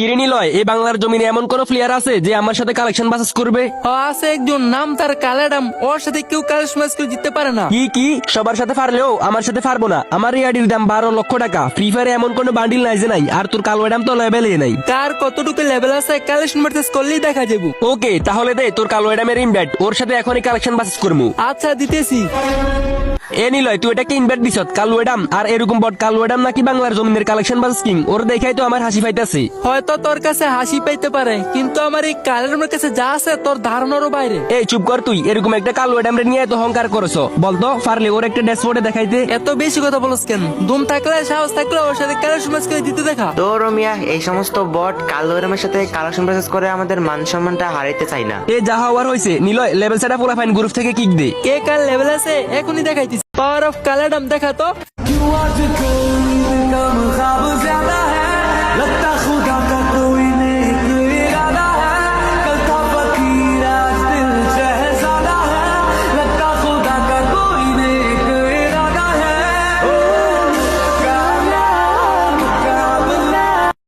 গিরিনি লয় এই বাংলার জমিনে এমন কোন প্লেয়ার আছে যে আমার সাথে কালেকশন বাসাস করবে? আছে একজন নাম তার কালাডাম। ওর সাথে কেউ কালেকশন করে জিততে পারে না। কি কি? সবার সাথে পারলেও আমার সাথে পারব না। আমার রিয়াডির দাম বারো লক্ষ টাকা। ফ্রি ফায়ারে এমন কোনো বান্ডিল নাই যে নাই। আর তোর কালো দাম তো লেভেলে নাই। কার কতটুকু লেভেল আছে কালেকশন ম্যাচ করলেই দেখা যাব। ওকে তাহলে দে তোর কালো এডামের ইনভাইট ওর সাথে এখনই কালেকশন বাসাস করব। আচ্ছা দিতেছি। এ নিলয় তুই এটাকে ইনভাইট দিছত কালো এডাম আর এরকম বট কালো এডাম নাকি বাংলার জমিনের কালেকশন বাসাস কিং ওর দেখাই তো আমার হাসি পাইতাছে। হয়তো তোর কাছে হাসি পাইতে পারে কিন্তু আমার এই কালের কাছে যা আছে তোর ধারণারও বাইরে। এই চুপ কর তুই এরকম একটা কালো এডাম রে নিয়ে এত অহংকার করছ। বলতো পারলে ওর একটা ড্যাশবোর্ডে দেখাইতে। এত বেশি কথা বলস কেন? দুম থাকলে সাহস থাকলে ওর সাথে কালেকশন ম্যাচ করে দিতে দেখা। তো রমিয়া এই সমস্ত বট কালো এরমের সাথে কালেকশন প্রসেস করে আমাদের মান সম্মানটা হারাইতে চাই না। এ যা হওয়ার হয়েছে নিলয় লেভেল সেটা পুরা ফাইন গ্রুপ থেকে কিক দে। কে কার লেভেল আছে এখনই দেখাইতিস পাওয়ার অফ কালাডাম দেখা তো